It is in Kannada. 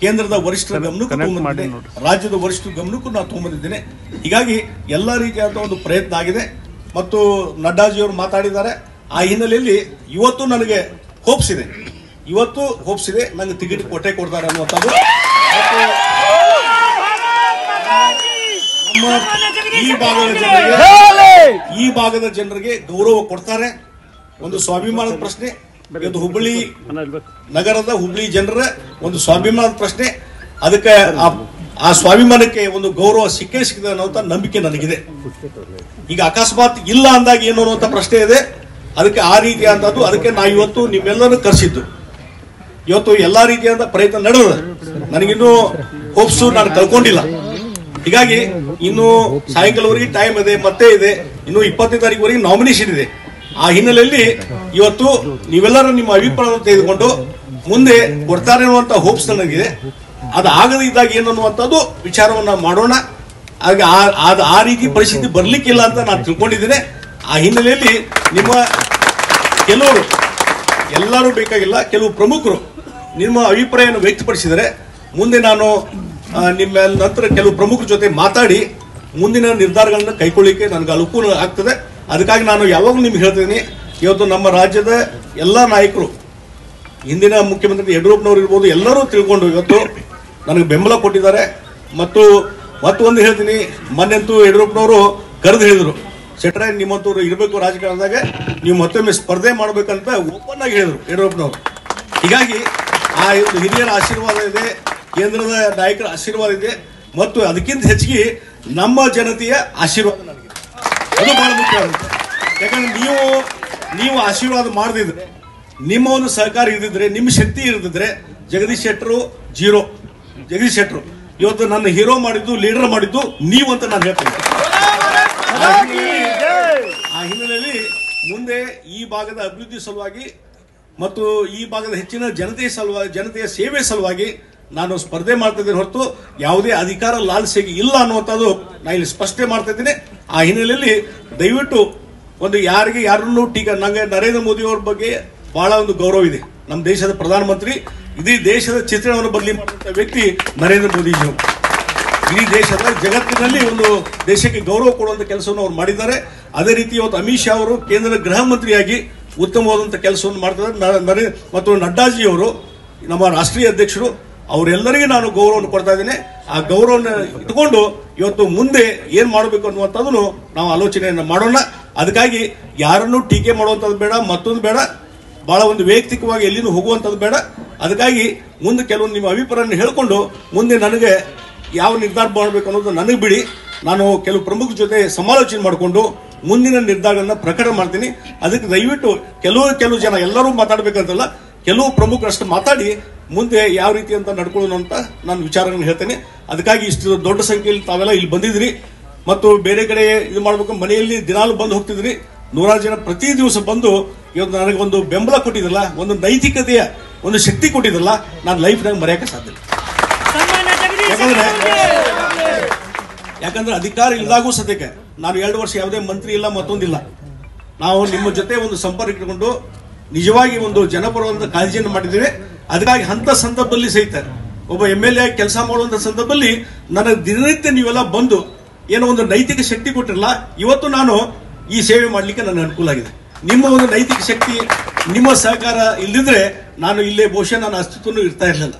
ಕೇಂದ್ರದ ವರಿಷ್ಠರ ಗಮನಕ್ಕೂ ತಗೊಂಬಂದಿದ್ದೇನೆ ರಾಜ್ಯದ ವರಿಷ್ಠರ ಗಮನಕ್ಕೂ ನಾನು ತಗೊಂಬಂದಿದ್ದೇನೆ ಹೀಗಾಗಿ ಎಲ್ಲ ರೀತಿಯಾದ ಒಂದು ಪ್ರಯತ್ನ ಆಗಿದೆ. ಮತ್ತು ನಡ್ಡಾಜಿಯವರು ಮಾತಾಡಿದ್ದಾರೆ. ಆ ಹಿನ್ನೆಲೆಯಲ್ಲಿ ಇವತ್ತು ನನಗೆ ಹೋಪ್ಸ್ ಇದೆ. ಇವತ್ತು ಹೋಪ್ಸ್ ಇದೆ. ನನಗೆ ಟಿಕೆಟ್ ಕೊಟ್ಟೆ ಕೊಡ್ತಾರೆ ಅನ್ನುವಂಥದ್ದು. ಮತ್ತು ಈ ಭಾಗದ ಜನರಿಗೆ ಈ ಭಾಗದ ಜನರಿಗೆ ಗೌರವ ಕೊಡ್ತಾರೆ. ಒಂದು ಸ್ವಾಭಿಮಾನದ ಪ್ರಶ್ನೆ. ಇವತ್ತು ಹುಬ್ಬಳ್ಳಿ ನಗರದ ಹುಬ್ಬಳ್ಳಿ ಜನರ ಒಂದು ಸ್ವಾಭಿಮಾನದ ಪ್ರಶ್ನೆ. ಅದಕ್ಕೆ ಆ- ಸ್ವಾಭಿಮಾನಕ್ಕೆ ಒಂದು ಗೌರವ ಸಿಕ್ಕೇ ಸಿಕ್ಕಿದೆ ಅನ್ನೋಂಥ ನಂಬಿಕೆ ನನಗಿದೆ. ಈಗ ಅಕಸ್ಮಾತ್ ಇಲ್ಲ ಅಂದಾಗ ಏನು ಅನ್ನುವಂಥ ಪ್ರಶ್ನೆ ಇದೆ. ಅದಕ್ಕೆ ಆ ರೀತಿಯಾದದ್ದು ಅದಕ್ಕೆ ನಾ ಇವತ್ತು ನಿಮ್ಮೆಲ್ಲರೂ ಕರೆಸಿದ್ದು. ಇವತ್ತು ಎಲ್ಲ ರೀತಿಯಾದ ಪ್ರಯತ್ನ ನಡೆದ ನನಗಿನ್ನೂ ಹೋಪ್ಸು ನಾನು ಕಳ್ಕೊಂಡಿಲ್ಲ. ಹೀಗಾಗಿ ಇನ್ನು ಸಾಯಂಕಾಲವರೆಗೆ ಟೈಮ್ ಇದೆ ಮತ್ತೆ ಇದೆ. ಇನ್ನು ಇಪ್ಪತ್ತನೇ ತಾರೀಕುವರೆಗೆ ನಾಮಿನೇಷನ್ ಇದೆ. ಆ ಹಿನ್ನೆಲೆಯಲ್ಲಿ ಇವತ್ತು ನೀವೆಲ್ಲರೂ ನಿಮ್ಮ ಅಭಿಪ್ರಾಯವನ್ನು ತೆಗೆದುಕೊಂಡು ಮುಂದೆ ಕೊಡ್ತಾರೆ ಅನ್ನುವಂಥ ಹೋಪ್ಸ್ ನನಗಿದೆ. ಅದು ಆಗದೇ ಇದ್ದಾಗ ಏನು ಅನ್ನುವಂಥದ್ದು ವಿಚಾರವನ್ನ ಮಾಡೋಣ. ಹಾಗೆ ಆ- ಆ- ರೀತಿ ಪರಿಸ್ಥಿತಿ ಬರ್ಲಿಕ್ಕಿಲ್ಲ ಅಂತ ನಾನು ತಿಳ್ಕೊಂಡಿದ್ದೇನೆ. ಆ ಹಿನ್ನೆಲೆಯಲ್ಲಿ ನಿಮ್ಮ ಕೆಲವರು, ಎಲ್ಲರೂ ಬೇಕಾಗಿಲ್ಲ, ಕೆಲವು ಪ್ರಮುಖರು ನಿಮ್ಮ ಅಭಿಪ್ರಾಯವನ್ನು ವ್ಯಕ್ತಪಡಿಸಿದರೆ ಮುಂದೆ ನಾನು ನಿಮ್ಮ ನಂತರ ಕೆಲವು ಪ್ರಮುಖರ ಜೊತೆ ಮಾತಾಡಿ ಮುಂದಿನ ನಿರ್ಧಾರಗಳನ್ನು ಕೈಗೊಳ್ಳಿಕ್ಕೆ ನನಗೆ ಅನುಕೂಲ ಆಗ್ತದೆ. ಅದಕ್ಕಾಗಿ ನಾನು ಯಾವಾಗಲೂ ನಿಮ್ಗೆ ಹೇಳ್ತೀನಿ, ಇವತ್ತು ನಮ್ಮ ರಾಜ್ಯದ ಎಲ್ಲ ನಾಯಕರು, ಹಿಂದಿನ ಮುಖ್ಯಮಂತ್ರಿ ಯಡಿಯೂರಪ್ಪನವರು ಇರ್ಬೋದು, ಎಲ್ಲರೂ ತಿಳ್ಕೊಂಡು ಇವತ್ತು ನನಗೆ ಬೆಂಬಲ ಕೊಟ್ಟಿದ್ದಾರೆ. ಮತ್ತು ಮತ್ತೊಂದು ಹೇಳ್ತೀನಿ, ಮೊನ್ನೆಂತೂ ಯಡಿಯೂರಪ್ಪನವರು ಕರೆದು ಹೇಳಿದರು, ಶೆಟ್ರೆ, ನಿಮ್ಮಂತವ್ರು ಇರಬೇಕು ರಾಜಕಾರಣದಾಗ, ನೀವು ಮತ್ತೊಮ್ಮೆ ಸ್ಪರ್ಧೆ ಮಾಡಬೇಕಂತ ಓಪನ್ ಆಗಿ ಹೇಳಿದರು ಯಡಿಯೂರಪ್ಪನವರು. ಹೀಗಾಗಿ ಆ ಒಂದು ಹಿರಿಯರ ಆಶೀರ್ವಾದ ಇದೆ, ಕೇಂದ್ರದ ನಾಯಕರ ಆಶೀರ್ವಾದ ಇದೆ, ಮತ್ತು ಅದಕ್ಕಿಂತ ಹೆಚ್ಚಿಗೆ ನಮ್ಮ ಜನತೆಯ ಆಶೀರ್ವಾದ ಅದು ಬಹಳ ಮುಖ್ಯ ಯಾಕಂದ್ರೆ ನೀವು ನೀವು ಆಶೀರ್ವಾದ ಮಾಡದಿದ್ರೆ ನಿಮ್ಮ ಒಂದು ಸಹಕಾರ ಇದ್ದಿದ್ರೆ, ನಿಮ್ಮ ಶಕ್ತಿ ಇರ್ದಿದ್ರೆ, ಜಗದೀಶ್ ಶೆಟ್ಟರು ಜೀರೋ. ಜಗದೀಶ್ ಶೆಟ್ಟರು. ಇವತ್ತು ನನ್ನ ಹೀರೋ ಮಾಡಿದ್ದು, ಲೀಡರ್ ಮಾಡಿದ್ದು ನೀವು ಅಂತ ನಾನು ಹೇಳ್ತೀನಿ. ಆ ಹಿನ್ನೆಲೆಯಲ್ಲಿ ಮುಂದೆ ಈ ಭಾಗದ ಅಭಿವೃದ್ಧಿ ಸಲುವಾಗಿ ಮತ್ತು ಈ ಭಾಗದ ಹೆಚ್ಚಿನ ಜನತೆಯ ಸಲುವಾಗಿ, ಜನತೆಯ ಸೇವೆ ಸಲುವಾಗಿ ನಾನು ಸ್ಪರ್ಧೆ ಮಾಡ್ತಾ ಹೊರತು ಯಾವುದೇ ಅಧಿಕಾರ ಲಾಲ್ಸೆಗೆ ಇಲ್ಲ ಅನ್ನುವಂಥದ್ದು ನಾನು ಇಲ್ಲಿ ಸ್ಪಷ್ಟನೆ ಮಾಡ್ತಾ ಆ ಹಿನ್ನೆಲೆಯಲ್ಲಿ ದಯವಿಟ್ಟು ಒಂದು ಯಾರಿಗೆ ಯಾರನ್ನು ಟೀಕ ನನಗೆ ನರೇಂದ್ರ ಮೋದಿ ಅವ್ರ ಬಗ್ಗೆ ಬಹಳ ಒಂದು ಗೌರವ ಇದೆ. ನಮ್ಮ ದೇಶದ ಪ್ರಧಾನಮಂತ್ರಿ, ಇಡೀ ದೇಶದ ಚಿತ್ರಣವನ್ನು ಬದಲಿ ಮಾಡುವಂಥ ವ್ಯಕ್ತಿ ನರೇಂದ್ರ ಮೋದಿಜಿಯವರು. ಇಡೀ ದೇಶದ ಜಗತ್ತಿನಲ್ಲಿ ಒಂದು ದೇಶಕ್ಕೆ ಗೌರವ ಕೊಡುವಂತ ಕೆಲಸವನ್ನು ಅವ್ರು ಮಾಡಿದ್ದಾರೆ. ಅದೇ ರೀತಿ ಇವತ್ತು ಅಮಿತ್ ಶಾ ಅವರು ಕೇಂದ್ರ ಗೃಹ ಮಂತ್ರಿಯಾಗಿ ಉತ್ತಮವಾದಂಥ ಕೆಲಸವನ್ನು ಮಾಡ್ತಾರೆ ನರೇಂದ್ರ ನರೇ- ಮತ್ತು ನಡ್ಡಾಜಿ ಅವರು ನಮ್ಮ ರಾಷ್ಟ್ರೀಯ ಅಧ್ಯಕ್ಷರು ಅವರೆಲ್ಲರಿಗೂ ನಾನು ಗೌರವವನ್ನು ಕೊಡ್ತಾ ಇದ್ದೀನಿ. ಆ ಗೌರವವನ್ನು ಇಟ್ಕೊಂಡು ಇವತ್ತು ಮುಂದೆ ಏನ್ ಮಾಡಬೇಕು ಅನ್ನುವಂಥದ್ದನ್ನು ನಾವು ಆಲೋಚನೆಯನ್ನು ಮಾಡೋಣ. ಅದಕ್ಕಾಗಿ ಯಾರನ್ನು ಟೀಕೆ ಮಾಡುವಂಥದ್ದು ಬೇಡ, ಮತ್ತೊಂದು ಬೇಡ. ಬಹಳ ಒಂದು ವೈಯಕ್ತಿಕವಾಗಿ ಎಲ್ಲಿನೂ ಹೋಗುವಂಥದ್ದು ಬೇಡ. ಅದಕ್ಕಾಗಿ ಮುಂದೆ ಕೆಲವೊಂದು ನಿಮ್ಮ ಅಭಿಪ್ರಾಯ ಹೇಳಿಕೊಂಡು ಮುಂದೆ ನನಗೆ ಯಾವ ನಿರ್ಧಾರ ಮಾಡಬೇಕು ಅನ್ನೋದು ನನಗೆ ಬಿಡಿ. ನಾನು ಕೆಲವು ಪ್ರಮುಖ ಜೊತೆ ಸಮಾಲೋಚನೆ ಮಾಡಿಕೊಂಡು ಮುಂದಿನ ನಿರ್ಧಾರಗಳನ್ನ ಪ್ರಕಟ ಮಾಡ್ತೀನಿ. ಅದಕ್ಕೆ ದಯವಿಟ್ಟು ಕೆಲವು ಕೆಲವು ಜನ ಎಲ್ಲರೂ ಮಾತಾಡಬೇಕಂತಲ್ಲ, ಕೆಲವು ಪ್ರಮುಖರಷ್ಟು ಮಾತಾಡಿ ಮುಂದೆ ಯಾವ ರೀತಿ ಅಂತ ನಡ್ಕೊಳ್ಳೋಣ ಅಂತ ನಾನು ವಿಚಾರಗಳನ್ನು ಹೇಳ್ತೇನೆ. ಅದಕ್ಕಾಗಿ ಇಷ್ಟು ದೊಡ್ಡ ಸಂಖ್ಯೆಯಲ್ಲಿ ತಾವೆಲ್ಲ ಇಲ್ಲಿ ಬಂದಿದ್ರಿ ಮತ್ತು ಬೇರೆ ಕಡೆ ಇದು ಮಾಡ್ಬೇಕು ಮನೆಯಲ್ಲಿ ದಿನಾಲು ಬಂದು ಹೋಗ್ತಿದ್ರಿ ನೂರಾರು ಜನ ಪ್ರತಿ ದಿವಸ ಬಂದು ಇವತ್ತು ನನಗೆ ಒಂದು ಬೆಂಬಲ ಕೊಟ್ಟಿದ್ರಲ್ಲ ಒಂದು ನೈತಿಕತೆಯ ಒಂದು ಶಕ್ತಿ ಕೊಟ್ಟಿದ್ರಲ್ಲ ನಾನು ಲೈಫ್ನಾಗ ಮರೆಯಕ ಸಾಧ್ಯ ಯಾಕಂದ್ರೆ ಯಾಕಂದ್ರೆ ಅಧಿಕಾರ ಇಲ್ಲದಾಗೂ ಸದ್ಯಕ್ಕೆ ನಾನು ಎರಡು ವರ್ಷ ಯಾವುದೇ ಮಂತ್ರಿ ಇಲ್ಲ ಮತ್ತೊಂದಿಲ್ಲ. ನಾವು ನಿಮ್ಮ ಜೊತೆ ಒಂದು ಸಂಪರ್ಕ ಇಟ್ಕೊಂಡು ನಿಜವಾಗಿ ಒಂದು ಜನಪರವಾದ ಕಾಳಜಿಯನ್ನು ಮಾಡಿದ್ದೇವೆ. ಅದಕ್ಕಾಗಿ ಅಂತ ಸಂದರ್ಭದಲ್ಲಿ ಸಹಿತ ಒಬ್ಬ ಎಂ ಎಲ್ ಎ ಕೆಲಸ ಮಾಡುವಂತ ಸಂದರ್ಭದಲ್ಲಿ ನನಗೆ ದಿನನಿತ್ಯ ನೀವೆಲ್ಲ ಬಂದು ಏನೋ ಒಂದು ನೈತಿಕ ಶಕ್ತಿ ಕೊಟ್ಟಿರಲ್ಲ, ಇವತ್ತು ನಾನು ಈ ಸೇವೆ ಮಾಡಲಿಕ್ಕೆ ನನಗೆ ಅನುಕೂಲ ಆಗಿದೆ. ನಿಮ್ಮ ಒಂದು ನೈತಿಕ ಶಕ್ತಿ, ನಿಮ್ಮ ಸಹಕಾರ ಇಲ್ಲದಿದ್ರೆ ನಾನು ಇಲ್ಲೇ ಬಹುಶಃ ನನ್ನ ಅಸ್ತಿತ್ವನೂ ಇರ್ತಾ ಇರಲಿಲ್ಲ.